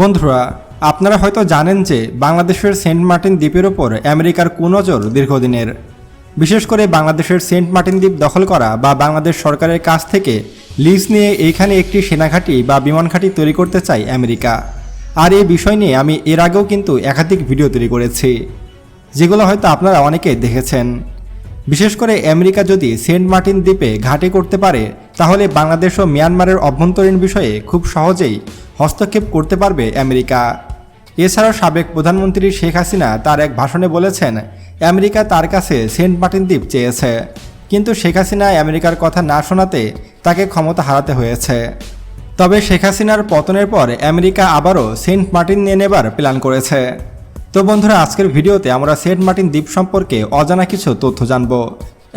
বন্ধুরা, আপনারা হয়তো জানেন যে বাংলাদেশের সেন্ট মার্টিন দ্বীপের ওপর আমেরিকার কুনজর দীর্ঘদিনের। বিশেষ করে বাংলাদেশের সেন্ট মার্টিন দ্বীপ দখল করা বা বাংলাদেশ সরকারের কাছ থেকে লিজ নিয়ে এইখানে একটি সেনাঘাঁটি বা বিমান ঘাঁটি তৈরি করতে চায় আমেরিকা। আর এই বিষয় নিয়ে আমি এর আগেও কিন্তু একাধিক ভিডিও তৈরি করেছি, যেগুলো হয়তো আপনারা অনেকে দেখেছেন। বিশেষ করে আমেরিকা যদি সেন্ট মার্টিন দ্বীপে ঘাঁটি করতে পারে, তাহলে বাংলাদেশ ও মিয়ানমারের অভ্যন্তরীণ বিষয়ে খুব সহজেই হস্তক্ষেপ করতে পারবে আমেরিকা। এছাড়াও সাবেক প্রধানমন্ত্রী শেখ হাসিনা তার এক ভাষণে বলেছেন, আমেরিকা তার কাছে সেন্ট মার্টিন দ্বীপ চেয়েছে। কিন্তু শেখ হাসিনা আমেরিকার কথা না শোনাতে তাকে ক্ষমতা হারাতে হয়েছে। তবে শেখ হাসিনার পতনের পর আমেরিকা আবারও সেন্ট মার্টিন নিয়ে নেবার প্ল্যান করেছে। তো বন্ধুরা, আজকের ভিডিওতে আমরা সেন্ট মার্টিন দ্বীপ সম্পর্কে অজানা কিছু তথ্য জানব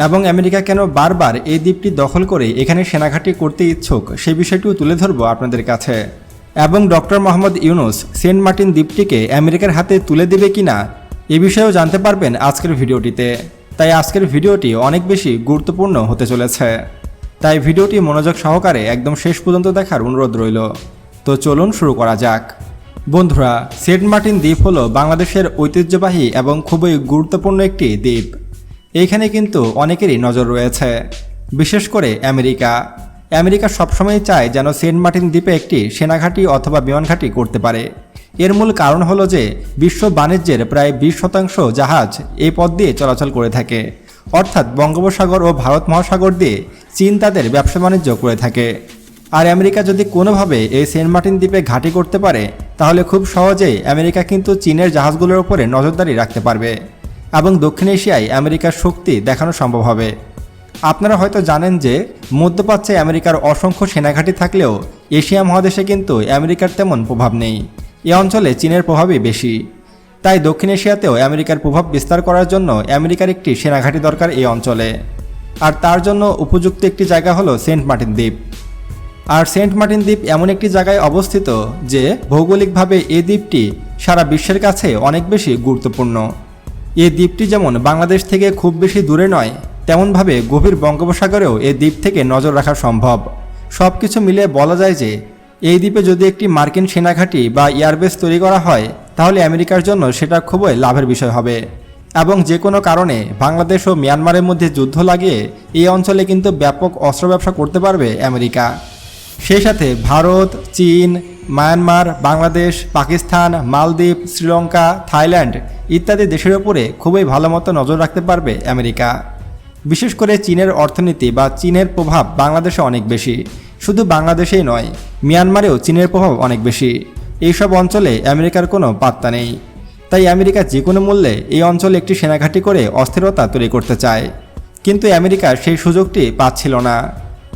এবং আমেরিকা কেন বারবার এই দ্বীপটি দখল করে এখানে সেনাঘাঁটি করতে ইচ্ছুক সেই বিষয়টিও তুলে ধরবো আপনাদের কাছে। এবং doctor Mohammad Yunus Saint Martin দ্বীপটিকে আমেরিকার হাতে তুলে দেবে কিনা এ বিষয়েও জানতে পারবেন আজকের ভিডিওটিতে। তাই আজকের ভিডিওটি অনেক বেশি গুরুত্বপূর্ণ হতে চলেছে। তাই ভিডিওটি মনোযোগ সহকারে একদম শেষ পর্যন্ত দেখার অনুরোধ রইল। তো চলুন শুরু করা যাক। বন্ধুরা, সেন্ট মার্টিন দ্বীপ হলো বাংলাদেশের ঐতিহ্যবাহী এবং খুবই গুরুত্বপূর্ণ একটি দ্বীপ। এইখানে কিন্তু অনেকেরই নজর রয়েছে, বিশেষ করে আমেরিকা। আমেরিকা সবসময় চায় যেন সেন্ট মার্টিন দ্বীপে একটি সেনাঘাঁটি অথবা বিমানঘাঁটি করতে পারে। এর মূল কারণ হলো যে, বিশ্ব বাণিজ্যের প্রায় বিশ শতাংশ জাহাজ এই পথ দিয়ে চলাচল করে থাকে। অর্থাৎ বঙ্গোপসাগর ও ভারত মহাসাগর দিয়ে চীন তাদের ব্যবসা বাণিজ্য করে থাকে। আর আমেরিকা যদি কোনোভাবে এই সেন্ট মার্টিন দ্বীপে ঘাঁটি করতে পারে, তাহলে খুব সহজেই আমেরিকা কিন্তু চীনের জাহাজগুলোর উপরে নজরদারি রাখতে পারবে এবং দক্ষিণ এশিয়ায় আমেরিকার শক্তি দেখানো সম্ভব হবে। আপনারা হয়তো জানেন যে মধ্যপ্রাচ্যে আমেরিকার অসংখ্য সেনাঘাঁটি থাকলেও এশিয়া মহাদেশে কিন্তু আমেরিকার তেমন প্রভাব নেই। এ অঞ্চলে চীনের প্রভাবই বেশি। তাই দক্ষিণ এশিয়াতেও আমেরিকার প্রভাব বিস্তার করার জন্য আমেরিকার একটি সেনাঘাঁটি দরকার এই অঞ্চলে। আর তার জন্য উপযুক্ত একটি জায়গা হলো সেন্ট মার্টিন দ্বীপ। আর সেন্ট মার্টিন দ্বীপ এমন একটি জায়গায় অবস্থিত যে ভৌগোলিকভাবে এই দ্বীপটি সারা বিশ্বের কাছে অনেক বেশি গুরুত্বপূর্ণ। এই দ্বীপটি যেমন বাংলাদেশ থেকে খুব বেশি দূরে নয় তেমনভাবে গভীর বঙ্গোপসাগরেও এই দ্বীপ থেকে নজর রাখা সম্ভব। সব কিছু মিলে বলা যায় যে, এই দ্বীপে যদি একটি মার্কিন সেনাঘাঁটি বা এয়ারবেস তৈরি করা হয়, তাহলে আমেরিকার জন্য সেটা খুবই লাভের বিষয় হবে। এবং যে কোনো কারণে বাংলাদেশ ও মিয়ানমারের মধ্যে যুদ্ধ লাগিয়ে এই অঞ্চলে কিন্তু ব্যাপক অস্ত্র ব্যবসা করতে পারবে আমেরিকা। সেই সাথে ভারত, চীন, মায়ানমার, বাংলাদেশ, পাকিস্তান, মালদ্বীপ, শ্রীলঙ্কা, থাইল্যান্ড ইত্যাদি দেশের ওপরে খুবই ভালো মতো নজর রাখতে পারবে আমেরিকা। বিশেষ করে চীনের অর্থনীতি বা চীনের প্রভাব বাংলাদেশে অনেক বেশি। শুধু বাংলাদেশেই নয়, মিয়ানমারেও চীনের প্রভাব অনেক বেশি। এইসব অঞ্চলে আমেরিকার কোনো পাত্তা নেই। তাই আমেরিকা যে কোনো মূল্যে এই অঞ্চলে একটি সেনাঘাঁটি করে অস্থিরতা তৈরি করতে চায়। কিন্তু আমেরিকা সেই সুযোগটি পাচ্ছিল না।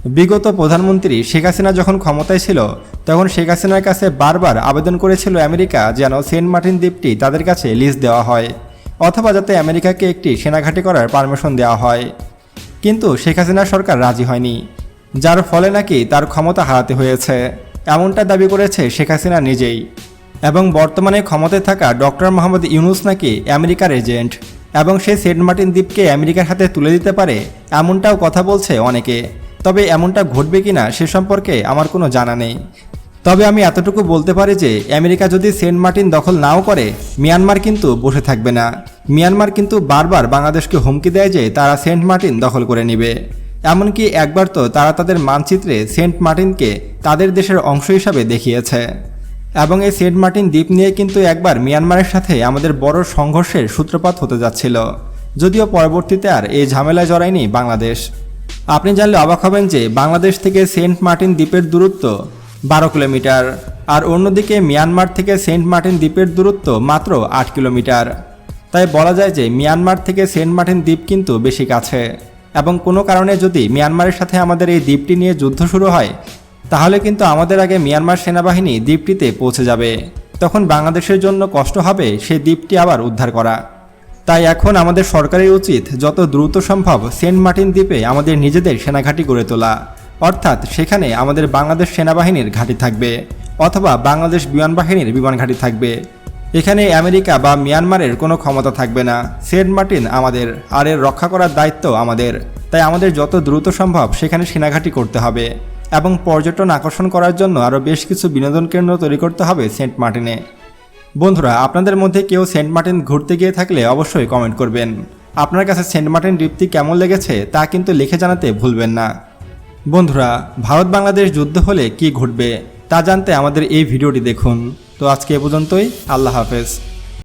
বিগত প্রধানমন্ত্রী শেখ হাসিনা যখন ক্ষমতায় ছিল, তখন শেখ হাসিনার কাছে বারবার আবেদন করেছিল আমেরিকা যেন সেন্ট মার্টিন দ্বীপটি তাদের কাছে লিজ দেওয়া হয়। অথবা যাতে আমেরিকাকে একটি সেনাঘাঁটি করার পারমিশন দেওয়া হয়। কিন্তু শেখ হাসিনা সরকার রাজি হয়নি, যার ফলে নাকি তার ক্ষমতা হারাতে হয়েছে। এমনটা দাবি করেছে শেখ হাসিনা নিজেই। এবং বর্তমানে ক্ষমতায় থাকা ডক্টর মোহাম্মদ ইউনুস নাকি আমেরিকার এজেন্ট, এবং সে সেন্ট মার্টিন দ্বীপকে আমেরিকার হাতে তুলে দিতে পারে, এমনটাও কথা বলছে অনেকে। তবে এমনটা ঘটবে কিনা সে সম্পর্কে আমার কোনো জানা নেই। তবে আমি এতটুকু বলতে পারি যে আমেরিকা যদি সেন্ট মার্টিন দখল নাও করে, মিয়ানমার কিন্তু বসে থাকবে না। মিয়ানমার কিন্তু বারবার বাংলাদেশকে হুমকি দেয় যে তারা সেন্ট মার্টিন দখল করে নেবে। এমনকি একবার তো তারা তাদের মানচিত্রে সেন্ট মার্টিনকে তাদের দেশের অংশ হিসাবে দেখিয়েছে। এবং এই সেন্ট মার্টিন দ্বীপ নিয়ে কিন্তু একবার মিয়ানমারের সাথে আমাদের বড় সংঘর্ষের সূত্রপাত হতে যাচ্ছিল। যদিও পরবর্তীতে আর এই ঝামেলায় জড়ায়নি বাংলাদেশ। আপনি জানলে অবাক হবেন যে বাংলাদেশ থেকে সেন্ট মার্টিন দ্বীপের দূরত্ব বারো কিলোমিটার। আর অন্যদিকে মিয়ানমার থেকে সেন্ট মার্টিন দ্বীপের দূরত্ব মাত্র আট কিলোমিটার। তাই বলা যায় যে মিয়ানমার থেকে সেন্ট মার্টিন দ্বীপ কিন্তু বেশি কাছে। এবং কোনো কারণে যদি মিয়ানমারের সাথে আমাদের এই দ্বীপটি নিয়ে যুদ্ধ শুরু হয়, তাহলে কিন্তু আমাদের আগে মিয়ানমার সেনাবাহিনী দ্বীপটিতে পৌঁছে যাবে। তখন বাংলাদেশের জন্য কষ্ট হবে সেই দ্বীপটি আবার উদ্ধার করা। তাই এখন আমাদের সরকারের উচিত যত দ্রুত সম্ভব সেন্ট মার্টিন দ্বীপে আমাদের নিজেদের সেনাঘাঁটি গড়ে তোলা। অর্থাৎ সেখানে আমাদের বাংলাদেশ সেনাবাহিনীর ঘাঁটি থাকবে অথবা বাংলাদেশ বিমান বাহিনীর বিমান ঘাঁটি থাকবে। এখানে আমেরিকা বা মিয়ানমারের কোনো ক্ষমতা থাকবে না। সেন্ট মার্টিন আমাদের আর এর রক্ষা করার দায়িত্ব আমাদের। তাই আমাদের যত দ্রুত সম্ভব সেখানে সেনাঘাঁটি করতে হবে এবং পর্যটন আকর্ষণ করার জন্য আরও বেশ কিছু বিনোদন কেন্দ্র তৈরি করতে হবে সেন্ট মার্টিনে। বন্ধুরা, আপনাদের মধ্যে কেউ সেন্ট মার্টিন ঘুরতে গিয়ে থাকলে অবশ্যই কমেন্ট করবেন। আপনার কাছে সেন্ট মার্টিন দ্বীপটি কেমন লেগেছে তা কিন্তু লিখে জানাতে ভুলবেন না। বন্ধুরা ভারত বাংলাদেশ যুদ্ধ হলে কি ঘটবে তা জানতে আমাদের এই ভিডিওটি দেখুন। তো আজকে এ পর্যন্তই, আল্লাহ হাফেজ।